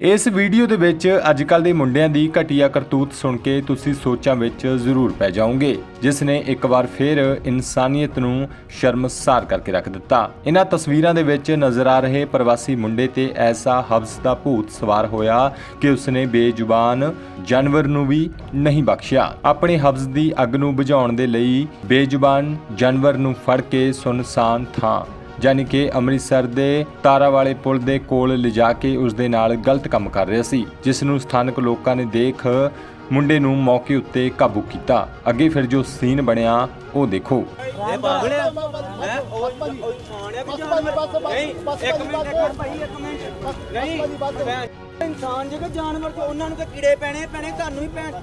ਇਸ ਵੀਡੀਓ ਦੇ ਵਿੱਚ ਅੱਜਕੱਲ ਦੇ ਮੁੰਡਿਆਂ ਦੀ ਘਟੀਆ ਕਰਤੂਤ ਸੁਣ ਕੇ ਤੁਸੀਂ ਸੋਚਾਂ ਵਿੱਚ ਜ਼ਰੂਰ ਪੈ ਜਾਓਗੇ, ਜਿਸ ਨੇ ਇੱਕ ਵਾਰ ਫਿਰ ਇਨਸਾਨੀਅਤ ਨੂੰ ਸ਼ਰਮਸਾਰ ਕਰਕੇ ਰੱਖ ਦਿੱਤਾ। ਇਹਨਾਂ ਤਸਵੀਰਾਂ ਦੇ ਵਿੱਚ ਨਜ਼ਰ ਆ ਰਹੇ ਪ੍ਰਵਾਸੀ ਮੁੰਡੇ ਤੇ ਐਸਾ ਹਵਸ ਦਾ ਭੂਤ ਸਵਾਰ ਹੋਇਆ ਕਿ ਉਸਨੇ ਬੇਜ਼ੁਬਾਨ ਜਾਨਵਰ ਨੂੰ ਵੀ ਨਹੀਂ ਬਖਸ਼ਿਆ। ਆਪਣੇ ਹਵਸ ਦੀ ਅੱਗ ਨੂੰ ਬੁਝਾਉਣ ਦੇ ਲਈ ਬੇਜ਼ੁਬਾਨ ਜਾਨਵਰ ਨੂੰ ਫੜ ਕੇ ਸੁਨਸਾਨ ਥਾਂ ਯਾਨੀ ਕਿ ਅੰਮ੍ਰਿਤਸਰ ਦੇ ਤਾਰਾ ਵਾਲੇ ਪੁਲ ਦੇ ਕੋਲ ਲਿਜਾ ਕੇ ਉਸ ਦੇ ਨਾਲ ਗਲਤ ਕੰਮ ਕਰ ਰਿਹਾ ਸੀ, ਜਿਸ ਨੂੰ ਸਥਾਨਕ ਲੋਕਾਂ ਨੇ ਦੇਖ ਮੁੰਡੇ ਨੂੰ ਮੌਕੇ ਉੱਤੇ ਕਾਬੂ ਕੀਤਾ। ਅੱਗੇ ਫਿਰ ਜੋ ਸੀਨ ਬਣਿਆ, ਉਹ ਦੇਖੋ। ਇਹ ਪਾਗਲ ਹੈ? ਉਹ ਉਹ ਇਨਸਾਨ ਆ ਨਹੀਂ, ਇੱਕ ਮਿੰਟ ਇੱਕ ਮਿੰਟ। ਭਾਈ ਇੱਕ ਮਿੰਟ ਨਹੀਂ ਇਨਸਾਨ ਜਿਹੜੇ ਜਾਨਵਰ ਤੇ ਉਹਨਾਂ ਨੂੰ ਤੇ ਕੀੜੇ ਪੈਣੇ ਪੈਣੇ ਤੁਹਾਨੂੰ ਹੀ ਪੈਣ।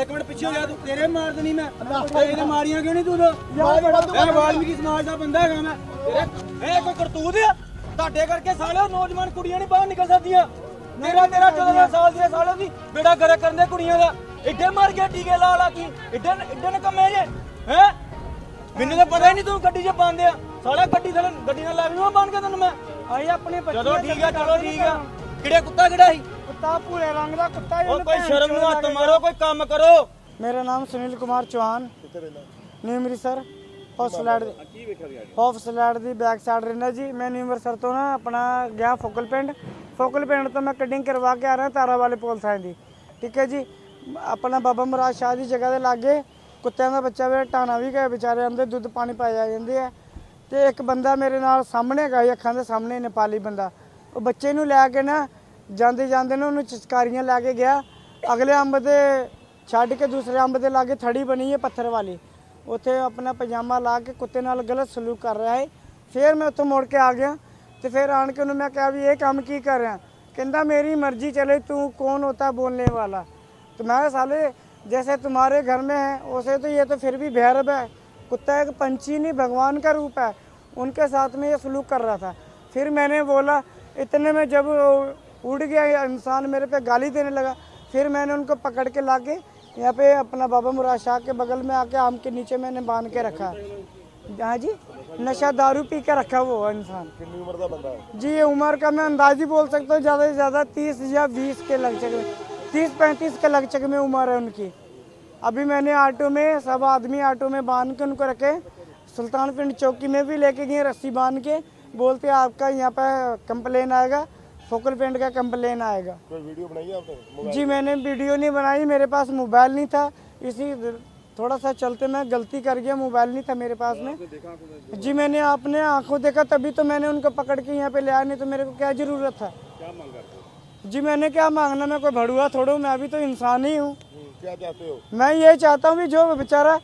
ਇੱਕ ਮਿੰਟ ਪਿੱਛੇ ਹੋ ਜਾ ਤੂੰ ਤੇਰੇ ਮਾਰ ਦੇਣੀ ਮੈਂ। ਤੇਰੇ ਮਾਰੀਆਂ ਕਿਉਂ ਨਹੀਂ ਤੂੰ ਮੈਂ ਵਾਲਮੀਕੀ ਸਮਾਜ ਦਾ ਬੰਦਾ ਹੈਗਾ ਮੈਂ। ਤੇਰੇ ਇਹ ਕੋਈ ਕਰਤੂਤ ਆ? ਤੁਹਾਡੇ ਕਰਕੇ ਸਾਲਿਓ ਨੌਜਵਾਨ ਕੁੜੀਆਂ ਨਹੀਂ ਬਾਹਰ ਨਿਕਲ ਸਕਦੀਆਂ। ਮੇਰਾ ਤੇਰਾ 14 ਸਾਲ ਦੀ ਸਾਲਿਓ ਦੀ। ਬੇੜਾ ਗਰਕ ਕਰਨ ਦੇ ਕੁੜੀਆਂ ਦਾ। ਇੱਡੇ ਮਰ ਗਿਆ ਟੀਕੇ ਲਾ ਲਾ ਕੀ। ਇੱਡੇ ਇੱਡੇ ਨਕਮੇ ਜੇ। ਹੈ? ਮੈਨੂੰ ਤਾਂ ਪਤਾ ਹੀ ਨਹੀਂ ਤੂੰ ਗੱਡੀ 'ਚ ਪਾਉਂਦੇ ਆ। ਸਾਲਾ ਗੱਡੀ ਥਲੇ ਗੱਡੀ ਨਾਲ ਲੱਗ ਜੂਗਾ ਬਣ ਕੇ ਤੈਨੂੰ ਮੈਂ। ਆਈ ਆਪਣੇ ਬੱਚੇ ਚਲੋ ਠੀਕ ਆ ਚਲੋ ਠੀਕ ਆ। ਕਿਹੜੇ ਕੁੱਤਾ ਕਿਹੜਾ ਸੀ? ਕੁੱਤਾ ਭੂਰੇ ਰੰਗ ਦਾ ਕੁੱਤਾ ਉਹ ਕੋਈ ਸ਼ਰਮ ਨੂੰ ਹੱਥ ਮਾਰੋ ਕੋਈ ਕੰਮ ਕਰੋ। ਮੇਰਾ ਨਾਮ ਸੁਨੀਲ ਕੁਮਾਰ ਚੌਹਾਨ। ਨਿਊ ਅੰਮ੍ਰਿਤਸਰ ਹੌਸਲੈਂਡ ਹੌਸਲੈਂਡ ਦੀ ਬੈਕ ਸਾਈਡ ਰਹਿੰਦਾ ਜੀ। ਮੈਂ ਨਿਊ ਅੰਮ੍ਰਿਤਸਰ ਤੋਂ ਨਾ ਆਪਣਾ ਗਿਆ ਫੋਕਲ ਪਿੰਡ। ਫੋਕਲ ਪਿੰਡ ਤੋਂ ਮੈਂ ਕਟਿੰਗ ਕਰਵਾ ਕੇ ਆ ਰਿਹਾ ਤਾਰਾ ਵਾਲੇ ਪੁਲ ਸਾਈਂ ਦੀ। ਠੀਕ ਹੈ ਜੀ? ਆਪਣਾ ਬਾਬਾ ਮਹਾਰਾਜ ਸ਼ਾਹ ਦੀ ਜਗ੍ਹਾ ਦੇ ਲਾਗੇ। ਕੁੱਤਿਆਂ ਦਾ ਬੱਚਾ ਵੇ ਟਾਣਾ ਵੀ ਗਏ ਵਿਚਾਰੇ ਅੰਦਰ ਦੁੱਧ ਪਾਣੀ ਪਾਇਆ ਜਾਂਦੇ ਆ। ਤੇ ਇੱਕ ਬੰਦਾ ਮੇਰੇ ਨਾਲ ਸਾਹਮਣੇ ਹੈਗਾ ਜੀ, ਅੱਖਾਂ ਦੇ ਸਾਹਮਣੇ ਨੇਪਾਲੀ ਬੰਦਾ। ਉਹ ਬੱਚੇ ਨੂੰ ਲੈ ਕੇ ਨਾ ਜਾਂਦੇ ਜਾਂਦੇ ਨੇ ਉਹਨੂੰ ਚਸਕਾਰੀਆਂ ਲੈ ਕੇ ਗਿਆ ਅਗਲੇ ਅੰਬ ਦੇ ਛੱਡ ਕੇ ਦੂਸਰੇ ਅੰਬ ਦੇ ਲਾਗੇ ਥੜੀ ਬਣੀ ਹੈ ਪੱਥਰ ਵਾਲੀ ਉੱਥੇ ਆਪਣਾ ਪਜਾਮਾ ਲਾ ਕੇ ਕੁੱਤੇ ਨਾਲ ਗਲਤ ਸਲੂਕ ਕਰ ਰਿਹਾ ਹੈ ਫਿਰ ਮੈਂ ਉੱਥੋਂ ਮੁੜ ਕੇ ਆ ਗਿਆ ਤੇ ਫਿਰ ਆਣ ਕੇ ਉਹਨੂੰ ਮੈਂ ਕਿਹਾ ਵੀ ਇਹ ਕੰਮ ਕੀ ਕਰ ਰਿਹਾ ਕਹਿੰਦਾ ਮੇਰੀ ਮਰਜ਼ੀ चले तू कौन होता बोलने वाला तो मैं साले जैसे तुम्हारे घर में है वैसे तो ये तो फिर भी भैरव है कुत्ता एक पंछी नहीं भगवान का रूप है उनके साथ में ये सलूक कर रहा था फिर मैंने बोला इतने में जब उड़ गया इंसान मेरे पे गाली देने लगा फिर मैंने उनको पकड़ के ला के यहाँ पे अपना बाबा मुराद शाह के बगल में आके आम के नीचे मैंने बाँध के रखा। हाँ जी नशा दारू पी के रखा वो इंसान। जी ये उम्र का मैं अंदाज ही बोल सकता हूँ ज़्यादा से ज़्यादा तीस या बीस के लगचक में तीस पैंतीस के लगचक में उम्र है उनकी। अभी मैंने ऑटो में सब आदमी ऑटो में बाँध के उनको रखे। सुल्तानगंज चौकी में भी लेके गए रस्सी बाँध के। बोलते हैं आपका यहाँ पर कंप्लेन आएगा फोकल पेंट का कंप्लेन आएगा। कोई वीडियो बनाई आपने? जी मैंने वीडियो नहीं बनाई मेरे पास मोबाइल नहीं था। इसी थोड़ा सा चलते मैं गलती कर गया मोबाइल नहीं था मेरे पास में। जी मैंने आपने आँखों देखा तभी तो मैंने उनको पकड़ के यहाँ पे लिया नहीं तो मेरे को क्या ज़रूरत था? जी मैंने क्या मांगना मैं कोई भड़ुआ थोड़ा मैं अभी तो इंसान ही हूँ। हम्म, क्या चाहते हो? मैं ये चाहता हूँ जो बेचारा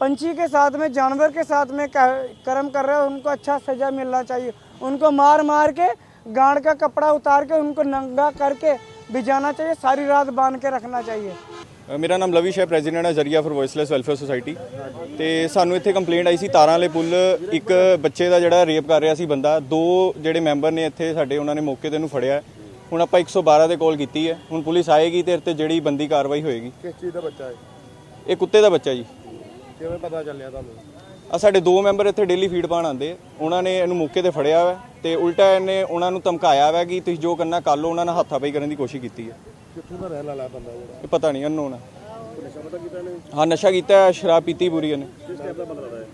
पंछी के साथ में जानवर के साथ में कर्म कर रहे हैं उनको अच्छा सजा मिलना चाहिए उनको मार मार के गांड का कपड़ा उतार के उनको नंगा करके भिजाना चाहिए सारी रात बांध के ਰੱਖਣਾ ਚਾਹੀਏ। ਮੇਰਾ ਨਾਮ ਲਵਿਸ਼ ਹੈ ਪ੍ਰੈਜ਼ੀਡੈਂਟ ਹੈ Zariya for voiceless welfare society ਤੇ ਸਾਨੂੰ ਇੱਥੇ ਕੰਪਲੇਂਟ ਆਈ ਸੀ ਤਾਰਾਂ ਵਾਲੇ ਪੁੱਲ ਇੱਕ ਬੱਚੇ ਦਾ ਜਿਹੜਾ ਰੇਪ ਕਰ ਰਿਹਾ ਸੀ ਬੰਦਾ ਦੋ ਜਿਹੜੇ ਮੈਂਬਰ ਨੇ ਇੱਥੇ ਸਾਡੇ ਉਹਨਾਂ ਨੇ ਮੌਕੇ ਤੇ ਨੂੰ ਫੜਿਆ। ਹੁਣ ਆਪਾਂ 112 ਤੇ ਕਾਲ ਕੀਤੀ ਹੈ ਹੁਣ ਪੁਲਿਸ ਆਏਗੀ ਤੇ ਤੇ ਜਿਹੜੀ ਬੰਦੀ ਕਾਰਵਾਈ ਹੋਏਗੀ। ਕਿਸ ਇਹ ਕੁੱਤੇ ਦਾ ਬੱਚਾ ਜੀ। ਕਿਵੇਂ ਪਤਾ ਚੱਲਿਆ ਤੁਹਾਨੂੰ? ਆ ਸਾਡੇ ਦੋ ਮੈਂਬਰ ਇੱਥੇ ਡੇਲੀ ਫੀਡ ਪਾਣ ਆਉਂਦੇ। ਆ। ਉਹਨਾਂ ਨੇ ਇਹਨੂੰ ਮੌਕੇ ਤੇ ਫੜਿਆ ਹੋਇਆ ਤੇ ਉਲਟਾ ਇਹਨੇ ਉਹਨਾਂ ਨੂੰ ਧਮਕਾਇਆ ਹੋਇਆ ਕਿ ਤੁਸੀਂ ਜੋ ਕਰਨਾ ਕਰ ਲਓ ਉਹਨਾਂ ਨਾਲ ਹੱਥਾਪਾਈ ਕਰਨ ਦੀ ਕੋਸ਼ਿਸ਼ ਕੀਤੀ ਹੈ ਕਿੱਥੋਂ ਦਾ ਰਹਿਣ ਵਾਲਾ ਬੰਦਾ ਜਿਹੜਾ? ਇਹ ਪਤਾ ਨਹੀਂ ਅਨਨੋਨ ਹੈ ਨਸ਼ਾ ਪਤਾ ਕੀਤਾ ਨੇ ਹਾਂ ਨਸ਼ਾ ਕੀਤਾ ਹੈ, ਸ਼ਰਾਬ ਪੀਤੀ ਪੂਰੀ ਇਹਨੇ। ਕਿਸ ਟਾਈਪ ਦਾ ਬੰਦਾ ਹੈ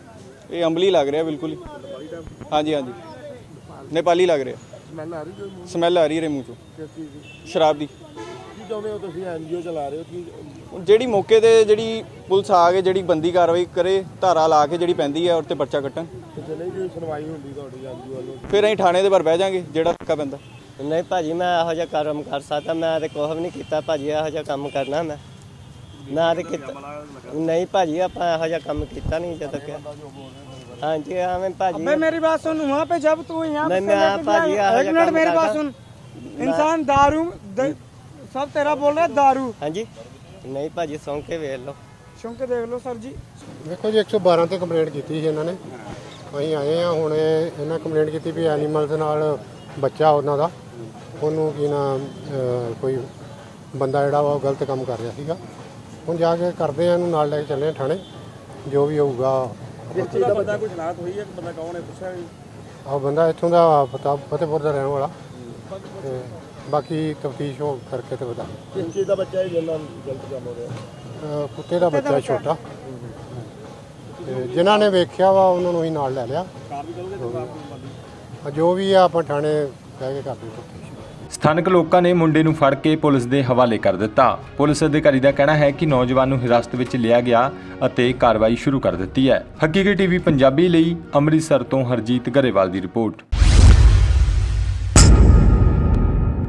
ਇਹ ਅੰਬਲੀ ਲੱਗ ਰਿਹਾ ਬਿਲਕੁਲ ਹੀ। ਹਾਂਜੀ ਹਾਂਜੀ। ਨੇਪਾਲੀ ਲੱਗ ਰਿਹਾ। ਸਮੈਲ ਆ ਰਹੀ ਕੋਈ ਸਮੈਲ ਆ ਰਹੀ ਇਹਦੇ ਮੂੰਹ ਚੋਂ। ਕਿਸ ਚੀਜ਼ ਦੀ? ਸ਼ਰਾਬ ਦੀ। ਕੀ ਚਾਹੁੰਦੇ ਹੋ ਤੁਸੀਂ? ਐਨਜੀਓ ਚਲਾ ਰਹੇ ਹੋ ਕੀ ਜਿਹੜੀ ਮੌਕੇ ਤੇ ਜਿਹੜੀ ਪੁਲਿਸ ਆ ਕੇ ਜਿਹੜੀ ਬੰਦੀ ਕਾਰਵਾਈ ਕਰੇ ਧਾਰਾ ਲਾ ਕੇ ਜਿਹੜੀ ਪੈਂਦੀ ਹੈ ਔਰ ਤੇ ਪਰਚਾ ਕੱਟਣ ਕਿਤੇ ਨਹੀਂ ਕੋਈ ਸੁਣਵਾਈ ਹੁੰਦੀ ਤੁਹਾਡੀ ਐਨਜੀਓ ਵੱਲੋਂ ਫਿਰ ਅਸੀਂ ਥਾਣੇ ਦੇ ਪਰ ਬਹਿ ਜਾਾਂਗੇ ਜਿਹੜਾ ਧੱਕਾ ਪੈਂਦਾ ਨਹੀਂ ਭਾਜੀ ਮੈਂ ਇਹੋ ਜਿਹਾ ਕੰਮ ਕਰ ਸਕਦਾ ਮੈਂ ਤੇ ਕੁਛ ਵੀ ਨਹੀਂ ਕੀਤਾ ਭਾਜੀ ਇਹੋ ਜਿਹਾ ਕੰਮ ਕਰਨਾ ਮੈਂ ਮੈਂ ਤੇ ਕੀਤਾ ਨਹੀਂ ਭਾਜੀ ਆਪਾਂ ਇਹੋ ਜਿਹਾ ਕੰਮ ਕੀਤਾ ਨਹੀਂ ਜਦੋਂ ਕਿ ਹਾਂਜੀ ਐਵੇਂ ਭਾਜੀ अबे मेरी बात सुन वहाँ पे जब तू यहाँ पे नहीं, मैं से आप लेके भाजी गया- यहाँ एक जा मिनट काम मेरी बात करता। सुन इंसान दारू द- सब तेरा बोल रहा है दारू ਹਾਂਜੀ ਨਹੀਂ ਭਾਜੀ ਸੁਣ ਕੇ ਵੇਖ ਲਓ। ਸ਼ੌਂਕੇ ਦੇਖ ਲਓ ਸਰ ਜੀ। ਵੇਖੋ ਜੀ 112 ਤੇ ਕੰਪਲੇਂਟ ਕੀਤੀ ਸੀ ਇਹਨਾਂ ਨੇ। ਅਸੀਂ ਆਏ ਆ ਹੁਣ ਇਹਨਾਂ ਕੰਪਲੇਂਟ ਕੀਤੀ ਵੀ ਐਨੀਮਲਸ ਨਾਲ ਬੱਚਾ ਉਹਨਾਂ ਦਾ। ਉਹਨੂੰ ਕੀ ਨਾਮ ਕੋਈ ਬੰਦਾ ਜਿਹੜਾ ਵਾ ਉਹ ਗਲਤ ਕੰਮ ਕਰ ਰਿਹਾ ਸੀਗਾ। ਹੁਣ ਜਾ ਕੇ ਕਰਦੇ ਆ ਇਹਨੂੰ ਨਾਲ ਲੈ ਕੇ ਚੱਲੇ ਥਾਣੇ। ਜੋ ਵੀ ਹੋਊਗਾ ਜਿਸ ਚੀਜ਼ ਹੋਈ ਹੈ ਕਿ ਬੰਦਾ ਕੌਣ ਹੈ ਪੁੱਛਿਆ ਵੀ ਆਹ ਬੰਦਾ ਇੱਥੋਂ ਦਾ ਫਤਾ- ਫਤਿਹਪੁਰ ਦਾ ਰਹਿਣ ਵਾਲਾ। ਤੇ ਬਾਕੀ ਤਫਤੀਸ਼ ਹੋ ਕਰਕੇ ਤੇ ਬਤਾ ਕਿਸ ਚੀਜ਼ ਦਾ ਬੱਚਾ ਹੈ ਨਾਲ ਗਲਤ ਕੰਮ ਹੋ ਰਿਹਾ? ਕੁੱਤੇ ਦਾ ਬੱਚਾ ਛੋਟਾ। ਤੇ ਜਿਨ੍ਹਾਂ ਨੇ ਵੇਖਿਆ ਵਾ ਉਹਨਾਂ ਨੂੰ ਹੀ ਨਾਲ ਲੈ ਲਿਆ। ਜੋ ਵੀ ਆ ਆਪਾਂ ਥਾਣੇ ਕਹਿ ਕੇ ਕਰਦੇ ਤਫਤੀਸ਼। ਸਥਾਨਕ ਲੋਕਾਂ ਨੇ ਮੁੰਡੇ ਨੂੰ ਫੜ ਕੇ ਪੁਲਿਸ ਦੇ ਹਵਾਲੇ ਕਰ ਦਿੱਤਾ। ਪੁਲਿਸ ਅਧਿਕਾਰੀ ਦਾ ਕਹਿਣਾ ਹੈ ਕਿ ਨੌਜਵਾਨ ਨੂੰ ਹਿਰਾਸਤ ਵਿੱਚ ਲਿਆ ਗਿਆ ਅਤੇ ਕਾਰਵਾਈ ਸ਼ੁਰੂ ਕਰ ਦਿੱਤੀ ਹੈ। ਹਕੀਕੀ ਟੀਵੀ ਪੰਜਾਬੀ ਲਈ ਅੰਮ੍ਰਿਤਸਰ ਤੋਂ ਹਰਜੀਤ ਗਰੇਵਾਲ ਦੀ ਰਿਪੋਰਟ।